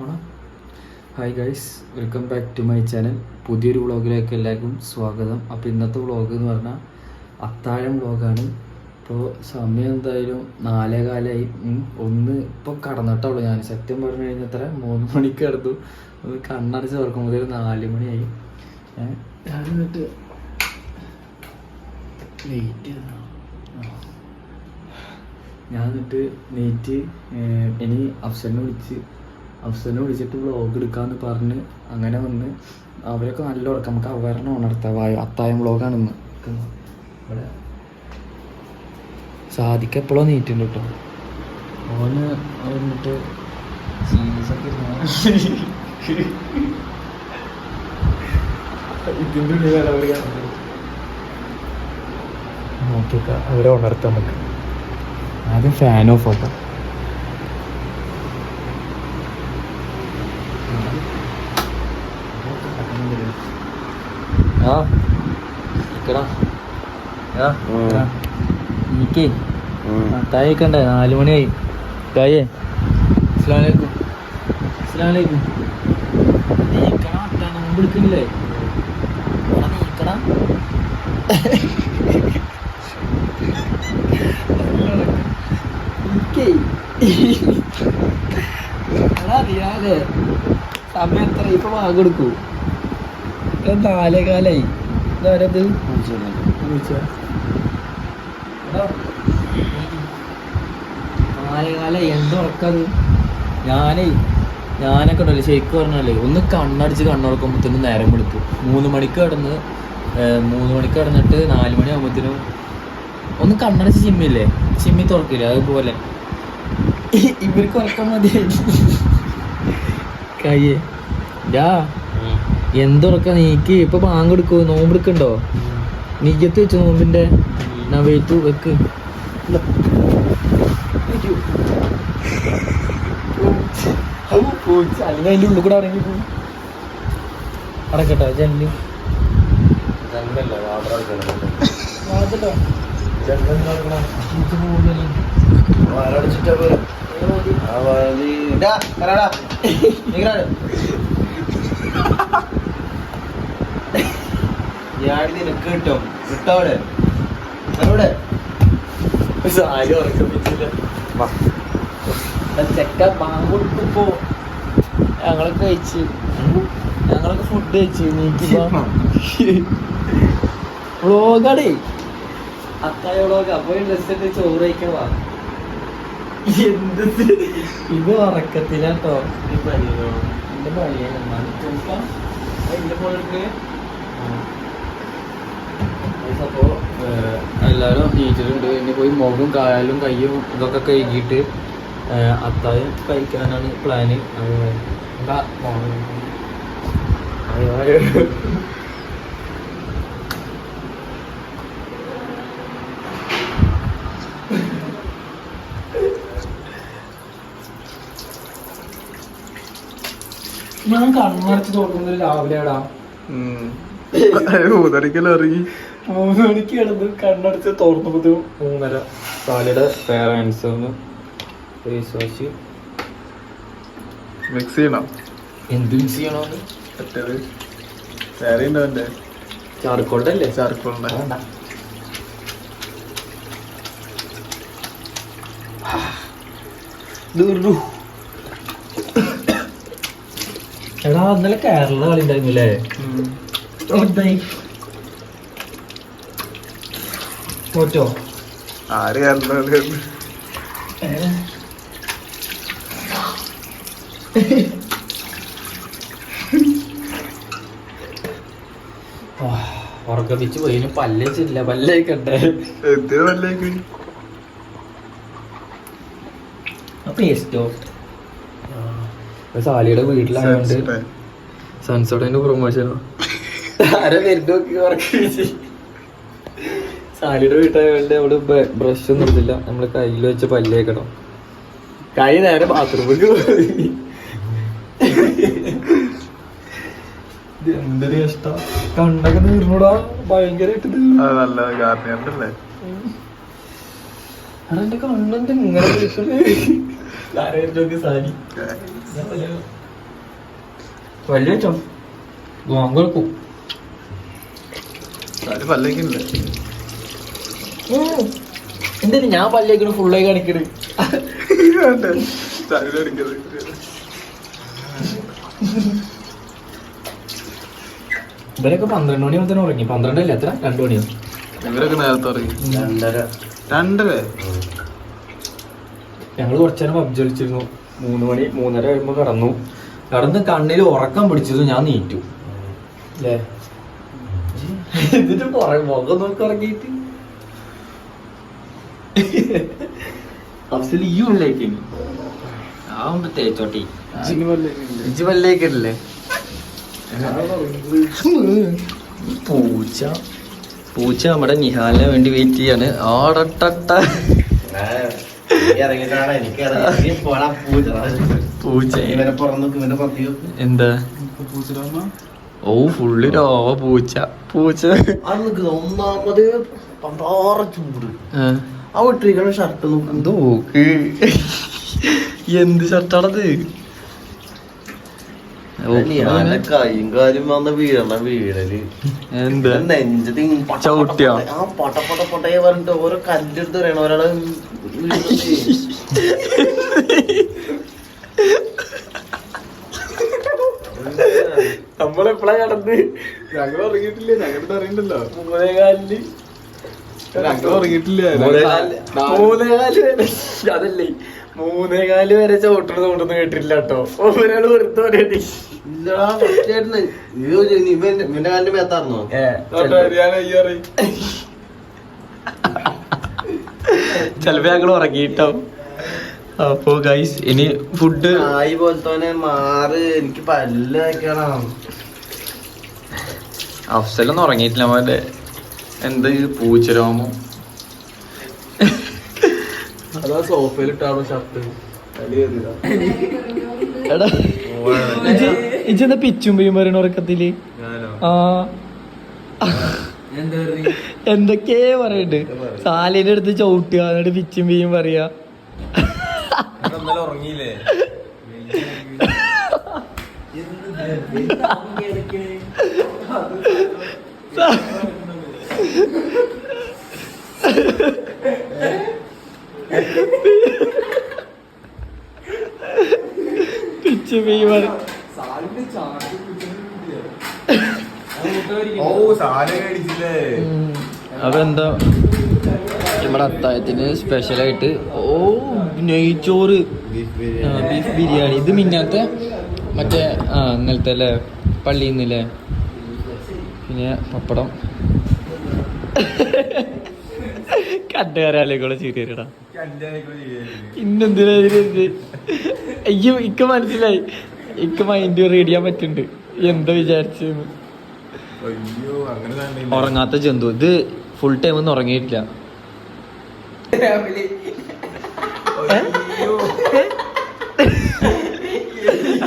Hi guys welcome back to my channel പുതിയൊരു വ്ളോഗിലേക്ക് എല്ലാവർക്കും സ്വാഗതം. അപ്പോൾ ഇന്നത്തെ വ്ളോഗ് എന്ന് പറഞ്ഞാൽ അത്താഴം വ്ളോഗാണ്. ഇപ്പോൾ സമയം എന്തായാലും നാലേ കാലമായി ഒന്ന് ഇപ്പോൾ കടന്നിട്ടുള്ളൂ ഞാൻ. സത്യം പറഞ്ഞു കഴിഞ്ഞാൽ എത്ര? മൂന്ന് മണിക്ക് കിടന്നു. ഒന്ന് കണ്ണടച്ച് തുറക്കുമ്പോൾ നാല് മണിയായി. ഞാൻ എന്നിട്ട് ലേറ്റ് ഞാൻ എന്നിട്ട് നീറ്റ് ഇനി അഫ്സലിനെ വിളിച്ച് അഫ്സലിനെ വിളിച്ചിട്ട് വ്ളോഗ് എടുക്കാന്ന് പറഞ്ഞ് അങ്ങനെ വന്ന് അവരൊക്കെ നല്ല ഉറക്കം. നമുക്ക് അവരണം ഉണർത്താം. വായു അത്തായം വ്ളോഗാണ് ഇന്ന് ഇവിടെ സാധിക്ക എപ്പോഴോ നീറ്റുണ്ട് കേട്ടോ ഓന് വന്നിട്ട് സീരിയസൊക്കെ ഇതിന്റെ ഉള്ളിൽ അവർ നോക്കിയൊക്കെ. അവരെ ഉണർത്താം നമുക്ക് ആദ്യം ഫാൻ ഓഫ് ആക്കാം. ആ. നിക്കടാ. എടാ, എടാ. നീക്കേ. തായേക്കണ്ടേ നാല് മണിയായി. തായേ നോമ്പ് അറിയാലേ സമയം എത്ര? ഇപ്പൊ വാങ്ങ കൊടുക്കൂ നാലേ കാലായി ഇതാരത് എന്തോ കാലായി എന്ത് ഉറക്കത് ഞാനേ ഞാനൊക്കെ ഉണ്ടല്ലോ. ശരിക്കും പറഞ്ഞല്ലേ ഒന്ന് കണ്ണടിച്ച് കണ്ണുറക്കുമ്പോഴത്തേനും നേരം വിളിച്ചു മൂന്ന് മണിക്ക് കിടന്ന് മൂന്ന് മണിക്ക് കിടന്നിട്ട് നാല് മണി ആകുമ്പോഴത്തേനും ഒന്ന് കണ്ണടച്ച് ചിമ്മില്ലേ ചിമ്മി തുറക്കില്ല? അതുപോലെ ഇവർക്ക് ഉറക്കം മതി കയ്യേ. ഡാ എന്തുറക്ക നീക്ക്? ഇപ്പൊ ബാങ്ക് എടുക്കൂ നോമ്പ് എടുക്കണ്ടോ? നീക്കത്ത് വെച്ചു നോമ്പിന്റെ ഞാൻ വെയിറ്റ് വെക്ക്. അല്ലെങ്കിൽ അതിന്റെ ഉള്ളിൽ കൂടെ ഇറങ്ങി പോകും അടക്കട്ടോ ജനൽ. വാതിലോ? പോവുകയല്ലേ. നിനക്ക് കിട്ടും. കിട്ടവിടെ അവിടെ. സാരി ഉറക്കപ്പിച്ചില്ല ചെക്ക കൊടുക്കുമ്പോ ഞങ്ങളൊക്കെ കഴിച്ച്. ഞങ്ങളൊക്കെ ഫുഡ് കഴിച്ച്. നീക്കി വ്ളോഗാടേ. അത്തായ വ്ളോഗ്. അപ്പൊ ഡ്രസ് ഇട്ട് ചോറ് കഴിക്കണവാ എന്ത് ഇത്? ഉറക്കത്തിലാട്ടോ. എന്റെ പണിയാണ് എന്റെ പോലെ അപ്പോൾ എല്ലാവരും നീറ്റിലുണ്ട് ഇനി പോയി മുഖം കാലും കയ്യും ഇതൊക്കെ കഴുകിയിട്ട് ഏഹ്, അത്താഴം കഴിക്കാനാണ് പ്ലാന് ഞാൻ കണ്ണടച്ച് തോന്നുന്നത് രാവിലെയാടാ. ഇറങ്ങി മൂന്ന് മണിക്ക് കിടന്ന് കണ്ണടച്ച് മൂന്നര. സാലിയുടെ പേരൻസ് ഒന്ന് ഫേസ് വാഷ് മിക്സ് ചെയ്യണം. എന്ത് മിക്സ് ചെയ്യണോന്ന് മറ്റേത് വേറെ ഉണ്ടോ എന്റെ ചാർക്കോളിന്റെ. അല്ലേ ചാർക്കോളിന്റെ വേണ്ട. എടാ ഇന്നലെ കേരള കളി ഉണ്ടായിരുന്നില്ലേ? തോറ്റോ ആര് കാരണം ഉറക്കപ്പിച്ച് പോയി ഇനി പല്ലേച്ചില്ല പല്ലേക്കട്ടെ. എന്തിനു നല്ലേക്ക് പേസ്റ്റോ? സാലിയുടെ വീട്ടിലായോണ്ട് സൺസോഡിന്റെ പ്രൊമോഷനോ ആരെ വരുന്ന നോക്കി ഉറക്കിച്ച് സാലിയുടെ വീട്ടായതുകൊണ്ട് അവൾ ബ്രഷ് ഒന്നും എടുത്തില്ല നമ്മൾ കയ്യിൽ വെച്ച് പല്ലേക്കണം. കൈ നേരെ ബാത്റൂമിലേക്ക് പോയി. എന്തൊരു കഷ്ടം. കണ്ടൊക്കെ തീർന്നൂടാ ഭയങ്കരമായിട്ട് എന്റെ കണ്ണെന്ത് ഇങ്ങനെ ആരായിരുന്നു സാരി. വലിയ വെച്ചോ? വാങ്ങും സാരി പല്ലേക്കില്ലേ എന്തിനു ഞാൻ പല്ലേക്കണ ഫുള്ളായി കാണിക്കണ്? ഇവരൊക്കെ പന്ത്രണ്ട് മണി മുതൽ ഉറങ്ങി പന്ത്രണ്ടല്ല എത്ര? രണ്ടു മണിയോ? ഇവരൊക്കെ നേരത്തെ അറിയും രണ്ടര. ഞങ്ങൾ കുറച്ചു നേരം പബ്ജി കളിച്ചിരുന്നു. മൂന്ന് മണി മൂന്നര കഴിയുമ്പോ കടന്നു. കടന്ന് കണ്ണിൽ ഉറക്കം പിടിച്ചിരുന്നു. ഞാൻ നീറ്റു. അല്ലേ എന്നിട്ട് മുഖം നോക്കി ഉറങ്ങിയിട്ട് അഫ്സൽ ഈ ഉള്ളിലേക്ക് ആവുമ്പോ തേച്ചോട്ടി പല്ലേക്കില്ലേ ഇജ്ജ് പല്ലേക്കല്ലേ പൂച്ച. പൂച്ച നമ്മുടെ നിഹാലിനെ വേണ്ടി വെയിറ്റ് ചെയ്യാണ്. ആടട്ടട്ട. പൂച്ച. എന്താ? ഓ ഫുള്ള് രോവ പൂച്ച. പൂച്ച. ഒന്നാമത് പണ്ടാറ് ചൂട്. ആ, ഒട്ടിരിക്കണ ഷർട്ട് നോക്കും നോക്ക്. എന്ത് ഷർട്ടാണത് കൈയും കാലും വന്ന വീഴണ വീഴൽ എന്താ? നെഞ്ച് തിങ്ങി പട ചവിട്ടിയോ? പട ആ പട്ട പട്ട പട്ടയെ പറഞ്ഞിട്ട് ഓരോ കല്ലെടുത്ത് പറയണ ഒരാളെ വീഴുന്നത്. നമ്മളെപ്പോഴാ കടന്ന്? ഞങ്ങൾ ഇറങ്ങിയിട്ടില്ലേ ഞങ്ങളുടെ അറിയണ്ടല്ലോ. മൂന്നേകാലിൽ ഞങ്ങൾ ഉറങ്ങിയിട്ടില്ല മൂന്നേകാൽ മൂന്നേകാൽ വരെ അതല്ലേ. മൂന്നേകാൽ വരെ ചോട്ടണ ചവിട്ടൊന്നും കേട്ടില്ല കേട്ടോ. ഒരാൾ വെറുതെ ഇവന്റെ കാലിന്റെ മേത്താർന്നോ അയ്യാറി ചെലപ്പോ ഞങ്ങൾ ഉറങ്ങിട്ടോ. അപ്പോ ഗൈസ് ഇനി ഫുഡ് ആയി പോലത്തോനെ മാറ്. എനിക്ക് പല്ല് വെക്കണം അഫ്സലൊന്നും ഉറങ്ങിയിട്ടില്ല മോന്റെ എന്ത് പൂച്ചരോമോ? അതാ സോഫയിൽ ഇട്ടാണോ ഷർട്ട് എടാ ഇജെന്താ പിച്ചും പെയ്യും പറയണ ഉറക്കത്തിൽ? ആ. എന്തൊക്കെയേ പറയണ്ട്? സാലിന്റെ അടുത്ത് ചവിട്ടുക എന്നിട്ട് പിച്ചും പെയ്യും പറയാ. ഉറങ്ങിയില്ലേ? പിച്ചും പെയ്യും പറയും ഓ സാരി അടിച്ചില്ലേ? അപ്പൊ എന്താ നമ്മുടെ അത്തായത്തിന് സ്പെഷ്യലായിട്ട് ഓ നെയ്ച്ചോറ്. ബീഫ് ബിരിയാണി. ഇത് മിന്നാത്ത മറ്റേ ആ ഇന്നലത്തെ അല്ലേ? പള്ളിയിൽ നിന്നില്ലേ? പിന്നെ പപ്പടം. കണ്ടുകാരാലേക്കൂടെ ചിരിയടാ ഇന്നെന്തിനാ അയ്യോ ഇക്ക് മനസ്സിലായി. ഇക്ക് മൈൻഡ് റീഡ് ചെയ്യാൻ പറ്റുന്നുണ്ട്. എന്താ വിചാരിച്ചു അയ്യോ അങ്ങനെ തന്നെ. ഉറങ്ങാത്ത ജന്തു. ഇത് ഫുൾ ടൈം ഒന്നും ഉറങ്ങിയിട്ടില്ല.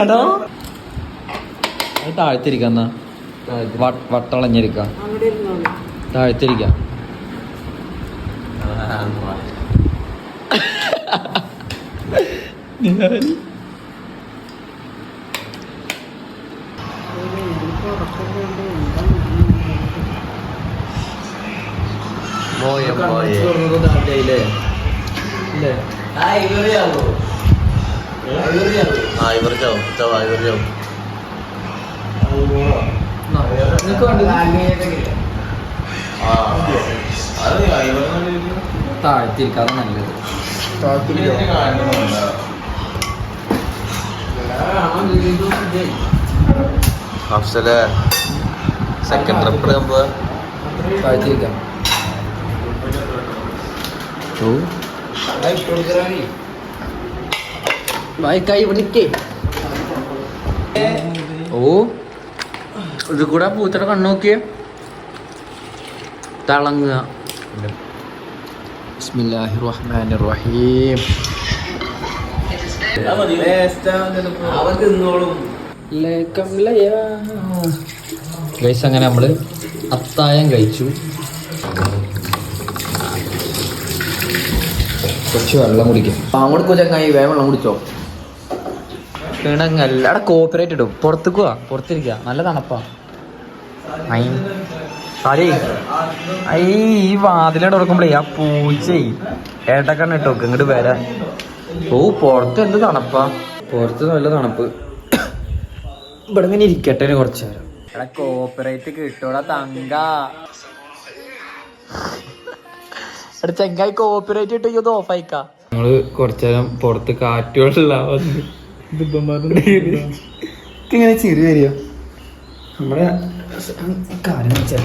എടോ. അത് താഴ്ത്തിരിക്കാം എന്നാ. വ- വട്ടളഞ്ഞിരിക്കാം. താഴ്ത്തിരിക്കാം. മോയെ മോയെ. ആ ഇവർ ചാവും ചാവും ഇവർ ചാവും ആ അത് ഇവരെ താഴ്ത്തിരിക്കാതെ നല്ലത്. സെക്കൻഡ് ട്രിപ്പ് താഴ്ത്തിരിക്കാം ഓ. ഇത് കൂടെ പൂത്തട കണ്ണു നോക്കിയേ. തിളങ്ങുക ബിസ്മില്ലാഹി റഹീം ഗൈസ് അങ്ങനെ നമ്മൾ അത്തായം കഴിച്ചു. കുറച്ച് വെള്ളം കുടിക്കും. പാങ്ങോട് ചങ്ങായി വേഗം വെള്ളം കുടിച്ചോ? കിണങ്ങല്ല. അവിടെ കോപ്പറേറ്റ് ഇടും. പുറത്തേക്ക് പോവാ പുറത്തിരിക്കുക നല്ല തണുപ്പാ. ഐ. ഈ വാതിലെ തുറക്കുമ്പോഴേ ആ പൂച്ചേ ഏട്ടക്കണ്ണ ഇട്ടോക്ക് ഇങ്ങോട്ട് വരാ. ഓ പുറത്ത് എന്ത് തണുപ്പാ? പുറത്ത് നല്ല തണുപ്പ്. ഇവിടെ ഇങ്ങനെ ഇരിക്കട്ടെ കുറച്ച് നേരം. എടാ കോപ്പറേറ്റ് കിട്ടൂടാ തങ്ക. എടാ ചെങ്ങായി കോപ്പറേറ്റ് ഇട്ട് ഇത് ഓഫ് ആയിക്കാ. ഞങ്ങൾ കുറച്ചു നേരം പുറത്ത് ഇങ്ങനെ ചിരി വരിക. നമ്മുടെ കാര്യം വെച്ചാൽ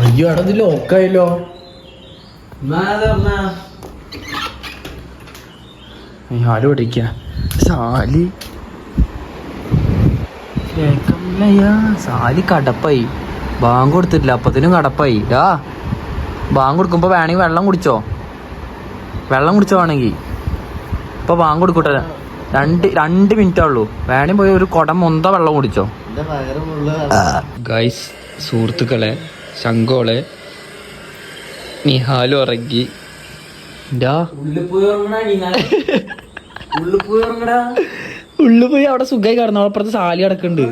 അയ്യോ ഇത് ലോക്കായല്ലോ. ആരും ഓടിക്ക സാലി. സാലി കടപ്പായി. ബാങ്ക് കൊടുത്തിട്ടില്ല അപ്പത്തിനും കടപ്പായി. ഡാ ബാങ്ക് കൊടുക്കുമ്പോ വേണമെങ്കിൽ വെള്ളം കുടിച്ചോ. വെള്ളം കുടിച്ചോ വേണമെങ്കിൽ ഇപ്പൊ ബാങ്ക് കൊടുക്കട്ടെ. രണ്ട് രണ്ട് മിനിറ്റേ ഉള്ളൂ. വേണമെങ്കിൽ പോയി ഒരു കുടം മൊന്ത വെള്ളം കുടിച്ചോ. ഗൈസ് സുഹൃത്തുക്കളെ ശങ്കോളെ നിഹാലും ഇറങ്ങി ഉള്ളു പോയി അവിടെ സുഖമായി കടന്നു? അവിടെ അപ്പുറത്ത് സാലി കിടക്കുന്നുണ്ട്.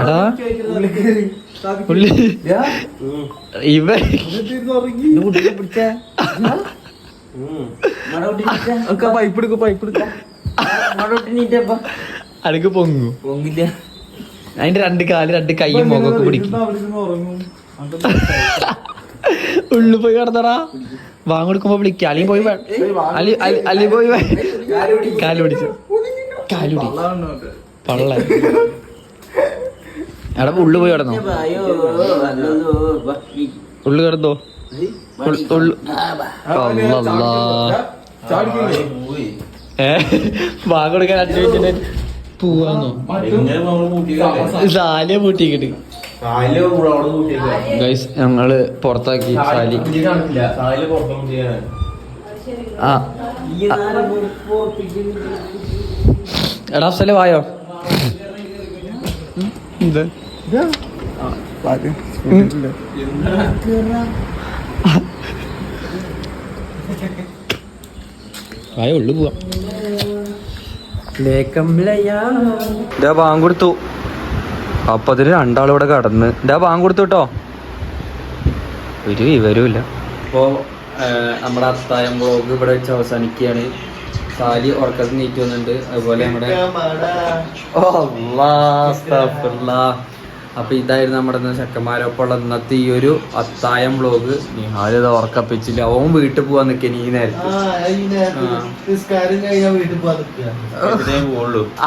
എടാ. ഉള്ളി ഇവ പൈപ്പ് എടുക്കും പൈപ്പ് എടുക്കാം. അടക്ക് പൊങ്ങു. അതിന്റെ രണ്ട് കാൽ രണ്ട് കൈയും മുഖമൊക്കെ പിടിക്കും. ഉള്ളു പോയി കിടന്നടാ. വാങ്ങെടുക്കുമ്പോ വിളിക്ക. അല്ലെങ്കിൽ പോയി അല്ലെങ്കിൽ അല്ലി- അല്ലി പോയി വേ- കാൽ പിടിച്ചു കാൽ പിടി പള്ള എടാ ഉള്ളു പോയി കിടന്നോ. ഉള്ളു കിടന്നോ. വാങ്ങെടുക്കാൻ അടിച്ചു വെച്ചിട്ട് പോവാന്നോ? സാലിയെ പൂട്ടിക്കിട്ട്. ഗൈസ് ഞങ്ങൾ പുറത്താക്കി സാലി ആ. എടാ അഫ്സൽ വായോ? വായ വായോ ഉള്ളു പോവാ. ഇതാ ബാങ്ക് കൊടുത്തു. അപ്പൊ അതിന് രണ്ടാളിവിടെ കടന്ന്. ഇതാ ബാങ്ക് കൊടുത്തു കേട്ടോ ഒരു വിവരവുമില്ല. അപ്പോൾ നമ്മുടെ അത്തായം ബ്ലോഗ് ഇവിടെ വെച്ച് അവസാനിക്കുകയാണ്. സാലി ഉറക്കത്തിൽ നീറ്റ് വന്നിട്ടുണ്ട്. അതുപോലെ നമ്മുടെ ഓ അല്ലാ, അസ്തഗ്ഫിറുല്ലാ. അപ്പൊ ഇതായിരുന്നു നമ്മുടെ ഇന്ന് ചെക്കന്മാരൊപ്പമുള്ള ഇന്നത്തെ ഈ ഒരു അത്തായം വ്ളോഗ് നിഹാൽ ഇത് ഉറക്കപ്പിച്ചില്ല. അവൻ വീട്ടിൽ പോവാൻ നിൽക്കാൻ ഈ നേരത്തെ.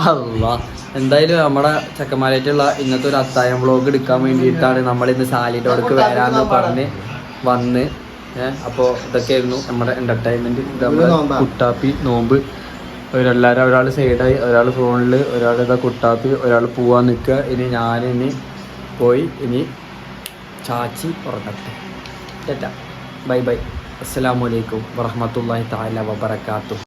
അല്ലാ എന്തായാലും നമ്മുടെ ചെക്കന്മാരായിട്ടുള്ള ഇന്നത്തെ ഒരു അത്തായം വ്ളോഗ് എടുക്കാൻ വേണ്ടിയിട്ടാണ് നമ്മൾ ഇന്ന് സാലിന്റെ അടുക്ക് വരാന്ന് പറഞ്ഞ് വന്ന്. ഏഹ് അപ്പോൾ ഇതൊക്കെയായിരുന്നു നമ്മുടെ എന്റർടൈൻമെന്റ് നമ്മുടെ നോമ്പാ? കുട്ടാപ്പി നോമ്പ്. ഒരെല്ലാവരും ഒരാൾ സൈഡായി ഒരാൾ ഫോണിൽ ഒരാൾ ഇതാ കുട്ടാപ്പി ഒരാൾ പോവാൻ നിൽക്കുക. ഇനി ഞാൻ ഇനി പോയി. ഇനി ചാച്ചി ഉറങ്ങട്ടെ. ചേട്ടാ ബൈ ബൈ. അസ്സലാമലൈക്കും വറഹമത്തല്ലാഹി താല വബർക്കാത്തു